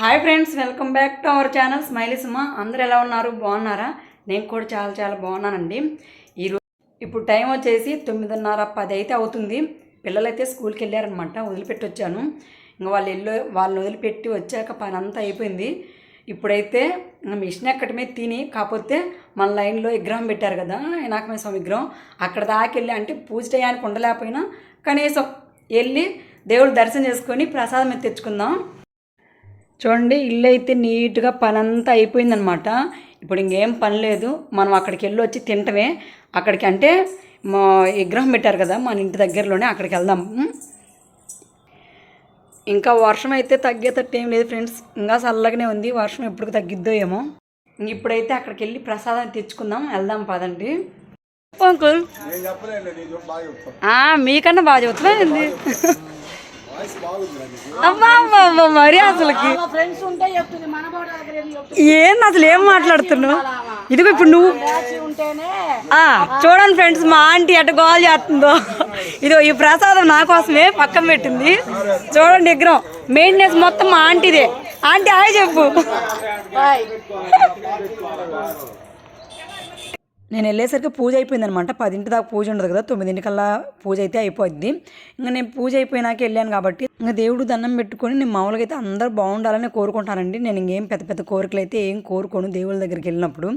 Hi friends welcome back to our channel smiley Suma అందరు ఎలా ఉన్నారు? బాగున్నారా? నేను కూడా చాలా చాలా బాగున్నానండి. ఈరోజు ఇప్పుడు టైం వచ్చేసి తొమ్మిదిన్నర పది అయితే అవుతుంది. పిల్లలైతే స్కూల్కి వెళ్ళారనమాట వదిలిపెట్టి వచ్చాను ఇంకా వాళ్ళు వెళ్ళి వాళ్ళని వదిలిపెట్టి వచ్చాక పని అంతా అయిపోయింది. ఇప్పుడైతే ఇంకా మిషన్ ఎక్కడమే తిని కాకపోతే మన లైన్లో విగ్రహం పెట్టారు కదా వినాయకమైన స్వామి విగ్రహం. అక్కడ దాకెళ్ళి అంటే పూజ చేయడానికి ఉండలేకపోయినా కనీసం వెళ్ళి దేవుడు దర్శనం చేసుకొని ప్రసాదం అయితే తెచ్చుకుందాం. చూడండి ఇల్లు అయితే నీట్గా పని అంతా అయిపోయిందనమాట. ఇప్పుడు ఇంకేం పని లేదు. మనం అక్కడికి వెళ్ళి వచ్చి తింటమే. అక్కడికి అంటే మా విగ్రహం పెట్టారు కదా మన ఇంటి దగ్గరలోనే అక్కడికి వెళ్దాం? ఇంకా వర్షం అయితే తగ్గేటట్టు ఏం లేదు ఫ్రెండ్స్. ఇంకా చల్లగానే ఉంది. వర్షం ఎప్పుడు తగ్గిద్దో ఏమో. ఇంక ఇప్పుడైతే అక్కడికి వెళ్ళి ప్రసాదం తెచ్చుకుందాం. వెళ్దాం పదండి. అంకుల్ మీకన్నా బాగా నీకు అమ్మా అమ్మా మరీ అసలుకి. ఏంది అసలు ఏం మాట్లాడుతున్నావు? ఇదిగో ఇప్పుడు నువ్వు బ్యాచ్ ఉంటేనే ఆ, చూడండి ఫ్రెండ్స్ మా ఆంటీ ఎట్ట గోల్ చేస్తుందో. ఇదో ఈ ప్రసాదం నా కోసమే పక్కన పెట్టింది. చూడండి విగ్రహం. మెయింటెనెన్స్ మొత్తం మా ఆంటీదే. ఆంటీ హాయ్ చెప్పు. బాయ్. నేను వెళ్ళేసరికి పూజ అయిపోయిందనమాట. పదింటి దాకా పూజ ఉండదు కదా తొమ్మిదింటికల్లా పూజ అయితే అయిపోద్ది. ఇంకా నేను పూజ అయిపోయినాక వెళ్ళాను కాబట్టి ఇంకా దేవుడు దండం పెట్టుకొని నేను మామూలుగా అయితే అందరూ బాగుండాలని కోరుకుంటానండి. నేను ఇంకేం పెద్ద పెద్ద కోరికలు అయితే ఏం కోరుకోను దేవుళ్ళ దగ్గరికి వెళ్ళినప్పుడు.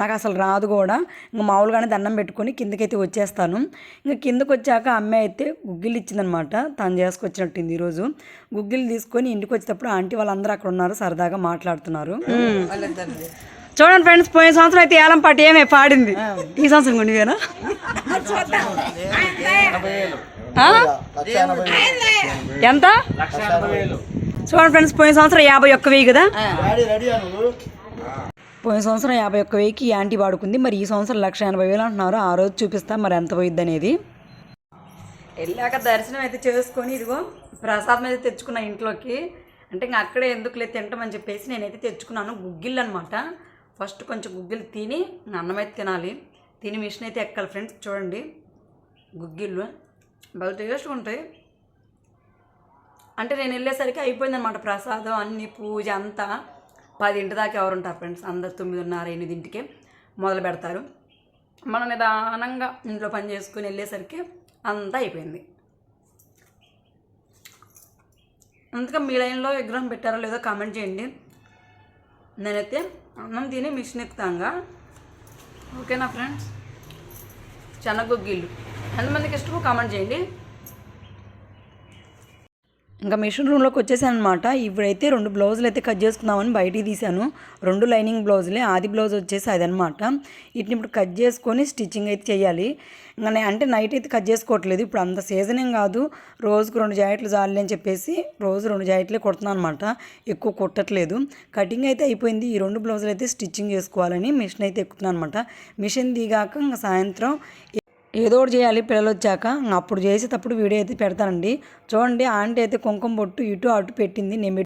నాకు అసలు రాదు కూడా. ఇంకా మామూలుగానే దండం పెట్టుకొని కిందకైతే వచ్చేస్తాను. ఇంకా కిందకు వచ్చాక అమ్మాయి అయితే గుగ్గిలు ఇచ్చిందనమాట. తను చేసుకొచ్చినట్టుంది ఈరోజు గుగ్గిలు తీసుకొని ఇంటికి వచ్చేటప్పుడు ఆంటీ వాళ్ళందరూ అక్కడ ఉన్నారు సరదాగా మాట్లాడుతున్నారు. చూడండి ఫ్రెండ్స్ పోయిన సంవత్సరం అయితే ఏలం పాట ఏమే పాడింది. ఈ సంవత్సరం గుండివేనా ఎంత? చూడండి ఫ్రెండ్స్ పోయిన సంవత్సరం యాభై ఒక్క వెయ్యి కదా? పోయిన సంవత్సరం యాభై ఒక్క వెయ్యికి ఈ ఆంటీ వాడుకుంది మరి ఈ సంవత్సరం లక్ష ఎనభై వేలు అంటున్నారు. ఆ రోజు చూపిస్తా మరి ఎంత పోయిద్ది అనేది. వెళ్ళాక దర్శనం అయితే చేసుకొని ఇదిగో ప్రసాదం అయితే తెచ్చుకున్నా ఇంట్లోకి. అంటే ఇంకా అక్కడే ఎందుకులే తింటామని చెప్పేసి నేనైతే తెచ్చుకున్నాను. గుగ్గిళ్ళు అనమాట ఫస్ట్ కొంచెం గుగ్గిలు తిని అన్నమైతే అన్నం అయితే తినాలి. తిని మిషన్ అయితే ఎక్కాలి ఫ్రెండ్స్ చూడండి. గుగ్గిళ్ళు బాగా టేస్ట్గా ఉంటాయి. అంటే నేను వెళ్ళేసరికి అయిపోయిందనమాట ప్రసాదం అన్ని పూజ అంతా. పదింటి దాకా ఎవరు ఉంటారు ఫ్రెండ్స్ అందరు తొమ్మిదిన్నర ఎనిమిదింటికి మొదలు పెడతారు. మనం నిదానంగా ఇంట్లో పని చేసుకుని వెళ్ళేసరికి అంతా అయిపోయింది. అందుకే మీ లైన్లో విగ్రహం పెట్టారో లేదో కామెంట్ చేయండి. నేనైతే అన్నం తిని మిషన్ ఎక్కుతాంగా. ఓకేనా ఫ్రెండ్స్? చెనగొగ్గిళ్ళు ఎంతమందికి ఇష్టమో కామెంట్ చేయండి. ఇంకా మిషన్ రూమ్లోకి వచ్చేసాను అనమాట ఇప్పుడైతే రెండు బ్లౌజులు అయితే కట్ చేసుకుందామని బయటికి తీశాను. రెండు లైనింగ్ బ్లౌజులే ఆది బ్లౌజ్ వచ్చేసి అదనమాట వీటిని ఇప్పుడు కట్ చేసుకొని స్టిచ్చింగ్ అయితే చేయాలి. ఇంకా అంటే నైట్ అయితే కట్ చేసుకోవట్లేదు. ఇప్పుడు అంత సీజన్ ఏం కాదు. రోజుకు రెండు జాకెట్లు చాలి అని చెప్పేసి రోజు రెండు జాకెట్లే కుడుతున్నాను అనమాట ఎక్కువ కుట్టట్లేదు. కటింగ్ అయితే అయిపోయింది. ఈ రెండు బ్లౌజులు అయితే స్టిచ్చింగ్ చేసుకోవాలని మిషన్ అయితే ఎక్కుతున్నాను అనమాట మిషన్ దిగాక ఇంకా సాయంత్రం ఏదో ఒకటి చేయాలి పిల్లలు వచ్చాక ఇంక అప్పుడు చేసేటప్పుడు వీడియో అయితే పెడతానండి. చూడండి ఆంటీ అయితే కుంకుమ బొట్టు ఇటు అటు పెట్టింది నేను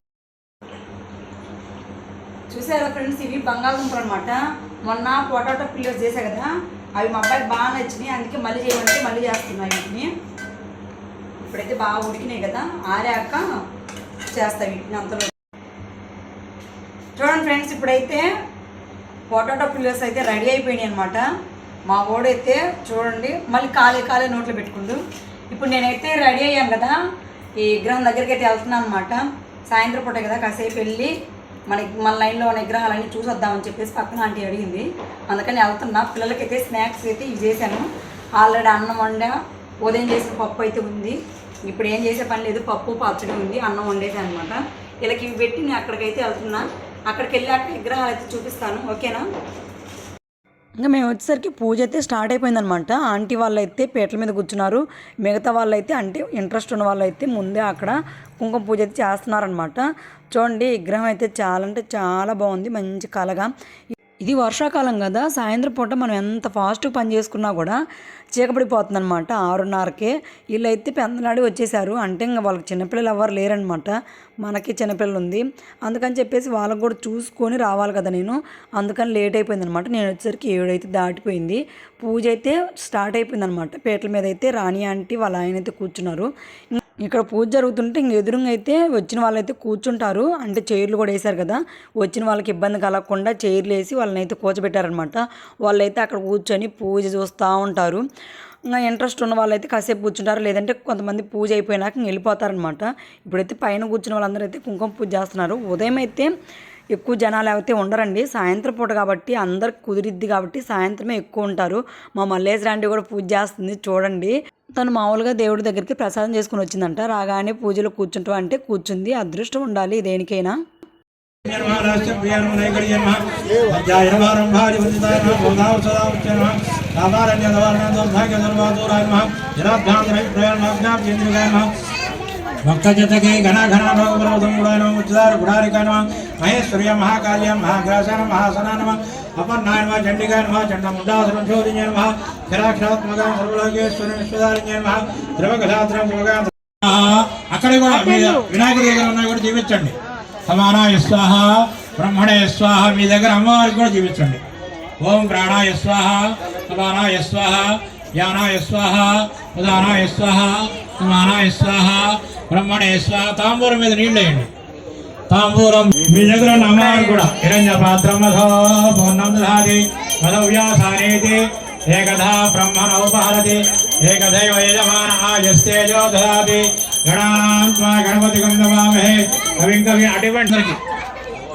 చూసారా ఫ్రెండ్స్? ఇవి బంగాళదుంపలు అనమాట మొన్న పొటాటో పిల్లర్స్ చేశా కదా అవి మా అబ్బాయికి బాగా నచ్చినాయి. అందుకే మళ్ళీ చేయమంటే మళ్ళీ చేస్తున్నాయి వీటిని. ఇప్పుడైతే బాగా ఉడికినాయి కదా ఆరాక చేస్తాయి వీటిని అంతలో. చూడండి ఫ్రెండ్స్ ఇప్పుడైతే పొటాటో పిల్లర్స్ అయితే రెడీ అయిపోయినాయి అనమాట మా ఓడైతే చూడండి మళ్ళీ ఖాళీ కాలే నోట్లో పెట్టుకుండు. ఇప్పుడు నేనైతే రెడీ అయ్యాను కదా ఈ విగ్రహం దగ్గరికి అయితే వెళ్తున్నాను అనమాట సాయంత్రం పూట కదా కాసేపు వెళ్ళి మనకి మన లైన్లో ఉన్న విగ్రహాలన్నీ చూసొద్దామని చెప్పేసి పక్కన ఆంటీ అడిగింది. అందుకని వెళ్తున్నా. పిల్లలకైతే స్నాక్స్ అయితే ఇవి చేశాను. ఆల్రెడీ అన్నం వండా ఉదయం చేసిన పప్పు అయితే ఉంది. ఇప్పుడు ఏం చేసే పని లేదు పప్పు పచ్చడి ఉంది అన్నం వండేది అనమాట వీళ్ళకి ఇవి పెట్టి నేను అక్కడికైతే వెళ్తున్నా. అక్కడికి వెళ్ళాక విగ్రహాలు అయితే చూపిస్తాను. ఓకేనా? ఇంకా మేము వచ్చేసరికి పూజ అయితే స్టార్ట్ అయిపోయిందనమాట. ఆంటీ వాళ్ళు అయితే పీటల మీద కూర్చున్నారు. మిగతా వాళ్ళు అయితే అంటే ఇంట్రెస్ట్ ఉన్న వాళ్ళు అయితే ముందే అక్కడ కుంకుమ పూజ అయితే చేస్తున్నారనమాట. చూడండి విగ్రహం అయితే చాలా అంటే చాలా బాగుంది. మంచి కలగా. ఇది వర్షాకాలం కదా సాయంత్రం పూట మనం ఎంత ఫాస్ట్గా పని చేసుకున్నా కూడా చీకపడిపోతుంది అనమాట ఆరున్నరకే. వీళ్ళైతే పెందలాడి వచ్చేసారు. అంటే ఇంకా వాళ్ళకి చిన్నపిల్లలు ఎవరు లేరనమాట మనకి చిన్నపిల్లలు ఉంది అందుకని చెప్పేసి వాళ్ళకి కూడా చూసుకొని రావాలి కదా నేను. అందుకని లేట్ అయిపోయింది అనమాట నేను వచ్చేసరికి ఏడైతే దాటిపోయింది. పూజ అయితే స్టార్ట్ అయిపోయింది అనమాట పీటల మీద అయితే రాణి ఆంటీ వాళ్ళ ఆయన అయితే కూర్చున్నారు. ఇక్కడ పూజ జరుగుతుంటే ఇంక ఎదురుగా అయితే వచ్చిన వాళ్ళైతే కూర్చుంటారు. అంటే చైర్లు కూడా వేశారు కదా. వచ్చిన వాళ్ళకి ఇబ్బంది కలగకుండా చైర్లు వేసి వాళ్ళని అయితే కూర్చోబెట్టారనమాట వాళ్ళైతే అక్కడ కూర్చొని పూజ చూస్తూ ఉంటారు. ఇంకా ఇంట్రెస్ట్ ఉన్న వాళ్ళైతే కాసేపు కూర్చుంటారు. లేదంటే కొంతమంది పూజ అయిపోయినాక ఇంక వెళ్ళిపోతారనమాట ఇప్పుడైతే పైన కూర్చున్న వాళ్ళందరూ అయితే కుంకుమ పూజ చేస్తున్నారు. ఉదయం అయితే ఎక్కువ జనాలు అయితే ఉండరండి. సాయంత్రం పూట కాబట్టి అందరికి కుదిరిద్ది కాబట్టి సాయంత్రమే ఎక్కువ ఉంటారు. మా మల్లేశ్వరాండి కూడా పూజ చేస్తుంది. చూడండి. తను మామూలుగా దేవుడి దగ్గరికి ప్రసాదం చేసుకుని వచ్చిందంట రాగానే పూజలో కూర్చుంటాం అంటే కూర్చుంది అదృష్టం ఉండాలి దేనికైనా నిర్మాణాశ్చ ప్రియాణం భక్తజతకే ఘన ఘన భగవరవదంగుడాయ నమ ఉచ్చార గుడారికాయ నమ మహేశ్వర్య మహాకాళ్య మహాగ్రాసన మహాసన నమ అపర్ణాయ నమ చండికాయ నమ చండముండాసురం చోదిన్య నమ క్షరాక్షరాత్మక సర్వలోకేశ్వర విశ్వదారిణ్య నమ ద్రవగలాత్రం ధ్రువగా అక్కడ కూడా వినాయకుడి దగ్గర ఉన్నాయి కూడా జీవించండి. సమానాయ స్వాహ బ్రహ్మణే స్వాహ మీ దగ్గర అమ్మవారికి కూడా జీవించండి. ఓం ప్రాణాయ స్వాహ సమానాయ స్వాహ యానాయ స్వాహ ఉదానాయ స్వాహ సమానాయ స్వాహ బ్రహ్మణే స్వాహ తాంబూలం మీద నీళ్ళు వేయండి. తాంబూలం మీ దగ్గర ఉన్న అమ్మవారు కూడా హిరణ్య పాత్రమథో పూర్ణం దధాతి మధవ్యాసానేతి ఏకధా బ్రహ్మణోపహరతి ఏకదైవ యజమాన ఆజస్తేజో దదాతి గణాత్మా గణపతి గంధమామహే కవిం కవి అటువంటి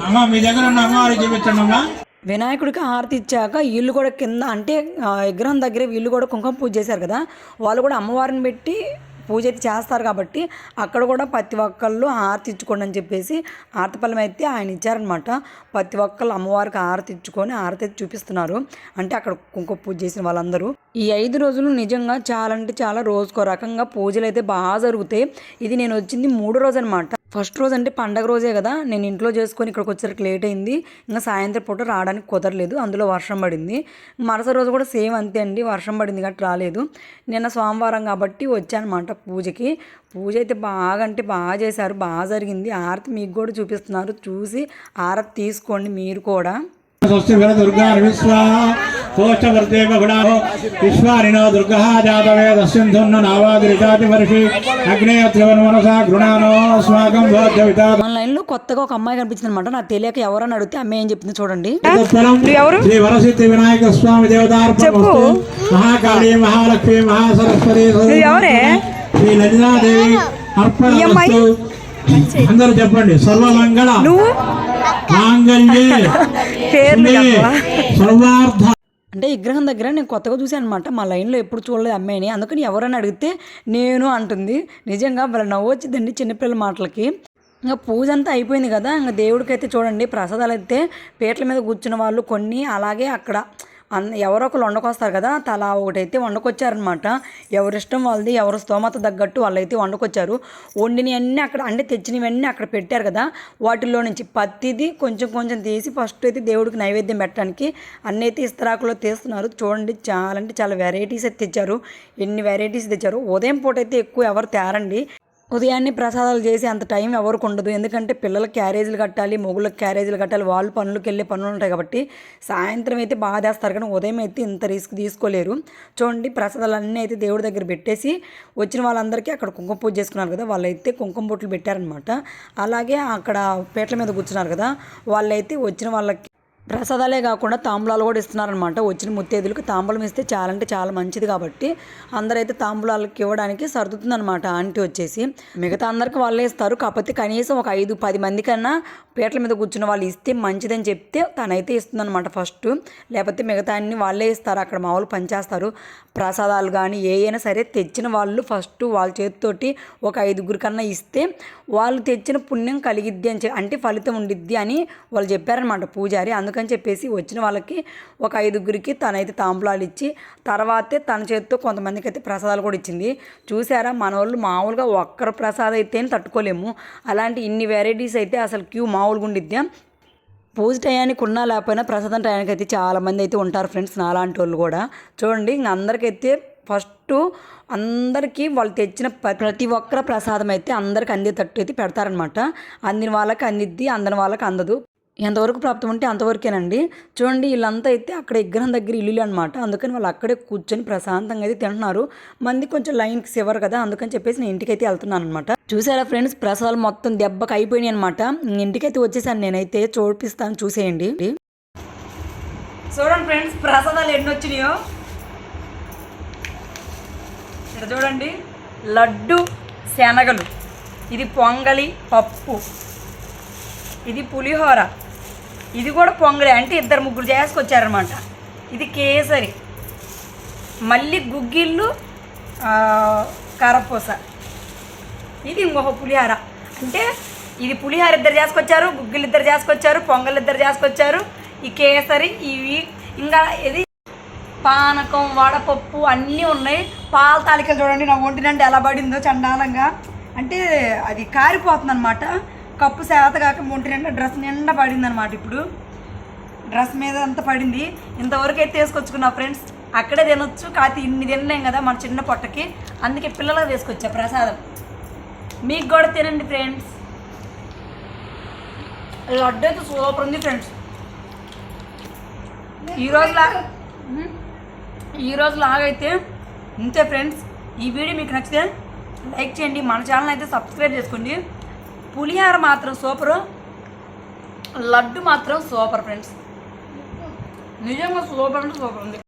అమ్మ మీ దగ్గర ఉన్న అమ్మవారు చూపించండి అమ్మా వినాయకుడికి హారతి ఇచ్చాక వీళ్ళు కూడా కింద అంటే విగ్రహం దగ్గర వీళ్ళు కూడా కుంకుమ పూజ చేశారు కదా వాళ్ళు కూడా అమ్మవారిని పెట్టి పూజ అయితే చేస్తారు కాబట్టి అక్కడ కూడా ప్రతి ఒక్కళ్ళు హారతి ఇచ్చుకోండి అని చెప్పేసి హారతి అయితే ఆయన ఇచ్చారనమాట ప్రతి ఒక్కళ్ళు అమ్మవారికి హారతి ఇచ్చుకొని హారతి అయితే చూపిస్తున్నారు. అంటే అక్కడ కుంకుమ పూజ చేసిన వాళ్ళందరూ. ఈ ఐదు రోజులు నిజంగా చాలా అంటే చాలా రోజుకో రకంగా పూజలు అయితే బాగా జరుగుతాయి. ఇది నేను వచ్చింది మూడో రోజు అనమాట ఫస్ట్ రోజు అంటే పండగ రోజే కదా నేను ఇంట్లో చేసుకొని ఇక్కడికి వచ్చేసరికి లేట్ అయింది. ఇంకా సాయంత్రం పూట రావడానికి కుదరలేదు అందులో వర్షం పడింది. మరుసటి రోజు కూడా సేమ్ అంతే అండి వర్షం పడింది కాబట్టి రాలేదు. నిన్న సోమవారం కాబట్టి వచ్చానమాట పూజకి. పూజ అయితే బాగా అంటే బాగా చేశారు బాగా జరిగింది. ఆరతి మీకు కూడా చూపిస్తున్నారు చూసి ఆరతి తీసుకోండి మీరు కూడా. స్వస్తి వర దుర్గా విశ్వా కోష్టవర్తే బహుళాహో విశ్వానినో దుర్గా జాతవేద సింధున్న నావాదిరిచాతి వర్షి అగ్నే త్రివన్ మనసా గృణానో స్వాగం భోజ్యవితా మన లైన్లో కొత్తగా ఒక అమ్మాయి కనిపించింది అనమాట నాకు తెలియక ఎవరని అడిగితే అమ్మాయి ఏం చెప్పింది చూడండి. శ్రీ వరసిద్ధి వినాయక స్వామి దేవతార్పణ మహాకాళీ మహాలక్ష్మి మహాసరస్వతి శ్రీ లలితాదేవి అర్పణ అందరూ చెప్పండి. సర్వమంగళ మాంగళ్యే శివే సర్వార్థ అంటే విగ్రహం దగ్గర నేను కొత్తగా చూశాను అనమాట మా లైన్లో ఎప్పుడు చూడలేదు అమ్మాయిని. అందుకని ఎవరైనా అడిగితే నేను అంటుంది. నిజంగా వాళ్ళ నవ్వు వచ్చిందండి చిన్నపిల్లల మాటలకి. ఇంకా పూజ అంతా అయిపోయింది కదా. ఇంకా దేవుడికి అయితే చూడండి ప్రసాదాలు అయితే పీటల మీద కూర్చున్న వాళ్ళు కొన్ని అలాగే అక్కడ అన్న ఎవరో ఒకరు వండుకొస్తారు కదా తలా ఒకటైతే వండుకొచ్చారనమాట. ఎవరిష్టం వాళ్ళది ఎవరి స్తోమత తగ్గట్టు వాళ్ళైతే వండుకొచ్చారు. వండినవన్నీ అక్కడ అంటే తెచ్చినవన్నీ అక్కడ పెట్టారు కదా వాటిలో నుంచి పత్తిది కొంచెం కొంచెం తీసి ఫస్ట్ అయితే దేవుడికి నైవేద్యం పెట్టడానికి అన్నీ అయితే ఇస్తరాకులో తీస్తున్నారు. చూడండి చాలా అంటే చాలా వెరైటీస్ అయితే తెచ్చారు. ఎన్ని వెరైటీస్ తెచ్చారు. ఉదయం పూట అయితే ఎక్కువ ఎవరు తేరండి. ఉదయాన్నే ప్రసాదాలు చేసి అంత టైం ఎవరికి ఉండదు. ఎందుకంటే పిల్లలకు క్యారేజీలు కట్టాలి మొగుళ్ళకి క్యారేజీలు కట్టాలి వాళ్ళు పనులకు వెళ్ళే పనులు ఉంటాయి కాబట్టి సాయంత్రం అయితే బాగా చేస్తారు. కానీ ఉదయం అయితే ఇంత రిస్క్ తీసుకోలేరు. చూడండి ప్రసాదాలు అన్నీ అయితే దేవుడి దగ్గర పెట్టేసి వచ్చిన వాళ్ళందరికీ అక్కడ కుంకుమ పూజ చేసుకున్నారు కదా వాళ్ళైతే కుంకుమ బొట్లు పెట్టారనమాట అలాగే అక్కడ పీటల మీద కూర్చున్నారు కదా వాళ్ళైతే వచ్చిన వాళ్ళకి ప్రసాదాలే కాకుండా తాంబూలాలు కూడా ఇస్తున్నారనమాట వచ్చిన ముత్తేదులకు తాంబూలం ఇస్తే చాలా అంటే చాలా మంచిది కాబట్టి అందరైతే తాంబూలాలకి ఇవ్వడానికి సర్దుతుందనమాట ఆంటీ వచ్చేసి. మిగతా అందరికి వాళ్ళే ఇస్తారు. కాకపోతే కనీసం ఒక ఐదు పది మంది కన్నా పీటల మీద కూర్చున్న వాళ్ళు ఇస్తే మంచిదని చెప్తే తనైతే ఇస్తుందనమాట ఫస్ట్. లేకపోతే మిగతా అన్ని వాళ్ళే ఇస్తారు. అక్కడ మా వాళ్ళు పనిచేస్తారు. ప్రసాదాలు కానీ ఏ అయినా సరే తెచ్చిన వాళ్ళు ఫస్ట్ వాళ్ళ చేతితోటి ఒక ఐదుగురు కన్నా ఇస్తే వాళ్ళు తెచ్చిన పుణ్యం కలిగిద్ది అని అంటే ఫలితం ఉండిద్ది అని వాళ్ళు చెప్పారనమాట పూజారి. అందుకని చెప్పేసి వచ్చిన వాళ్ళకి ఒక ఐదుగురికి తనైతే తాంబూలాలు ఇచ్చి తర్వాతే తన చేతితో కొంతమందికి అయితే ప్రసాదాలు కూడా ఇచ్చింది. చూసారా? మన వాళ్ళు మామూలుగా ఒక్కరు ప్రసాదం అయితే తట్టుకోలేము. అలాంటి ఇన్ని వెరైటీస్ అయితే అసలు క్యూ మామూలుగా ఉండిద్దాం. పూజ టయానికి ఉన్నా లేకపోయినా ప్రసాదం టయానికి అయితే చాలామంది అయితే ఉంటారు ఫ్రెండ్స్ నాలాంటి వాళ్ళు కూడా. చూడండి ఇంక అందరికైతే ఫస్ట్ అందరికీ వాళ్ళు తెచ్చిన ప్ర- ప్రతి ఒక్కరి ప్రసాదం అయితే అందరికి అందేటట్టు అయితే పెడతారనమాట అందిన వాళ్ళకి అందిద్ది అందని వాళ్ళకి అందదు. ఎంతవరకు ప్రాప్తం ఉంటే అంతవరకేనండి. చూడండి వీళ్ళంతా అయితే అక్కడ విగ్రహం దగ్గర ఇల్లు అనమాట అందుకని వాళ్ళు అక్కడే కూర్చొని ప్రశాంతంగా అయితే తింటున్నారు. మంది కొంచెం లైన్కి సివర్ కదా అందుకని చెప్పేసి నేను ఇంటికి అయితే వెళ్తున్నాను అనమాట చూసారా ఫ్రెండ్స్ ప్రసాదాలు మొత్తం దెబ్బకి అయిపోయినాయి అనమాట ఇంటికైతే వచ్చేసాను నేనైతే చూపిస్తాను చూసేయండి. చూడండి ఫ్రెండ్స్ ప్రసాదాలు ఎన్ని వచ్చినాయో. ఇక్కడ చూడండి లడ్డు శనగలు. ఇది పొంగలి పప్పు. ఇది పులిహోర. ఇది కూడా పొంగలే. అంటే ఇద్దరు ముగ్గురు చేసుకొచ్చారనమాట ఇది కేసరి. మళ్ళీ గుగ్గిళ్ళు కారపూస. ఇది ఇంకొక పులిహార. అంటే ఇది పులిహార ఇద్దరు చేసుకొచ్చారు గుగ్గిలు ఇద్దరు చేసుకొచ్చారు పొంగల్ ఇద్దరు చేసుకొచ్చారు ఈ కేసరి ఇవి ఇంకా ఇది పానకం వడపప్పు అన్నీ ఉన్నాయి. పాల తాలికలు చూడండి నా ఒంటి ఎలా పడిందో చండాలంగా. అంటే అది కారిపోతుంది అనమాట కప్పు సేత కాక ఒంటి నిండా డ్రెస్ నిండా పడింది అనమాట ఇప్పుడు. డ్రెస్ మీద అంతా పడింది. ఇంతవరకు అయితే తీసుకొచ్చుకున్నా ఫ్రెండ్స్. అక్కడే తినొచ్చు కాకపోతే ఇన్ని తిన్నాం కదా మన చిన్న పొట్టకి. అందుకే పిల్లలకు తీసుకొచ్చా ప్రసాదం. మీకు కూడా తినండి ఫ్రెండ్స్. లడ్డు అయితే సూపర్ ఉంది ఫ్రెండ్స్. ఈరోజు లాగా ఈ రోజు లాగైతే ఇంతే ఫ్రెండ్స్. ఈ వీడియో మీకు నచ్చితే లైక్ చేయండి. మన ఛానల్ అయితే సబ్స్క్రైబ్ చేసుకోండి. పులిహార మాత్రం సూపరు. లడ్డు మాత్రం సూపర్ ఫ్రెండ్స్. నిజంగా సూపర్ అంటే సూపర్ ఉంది.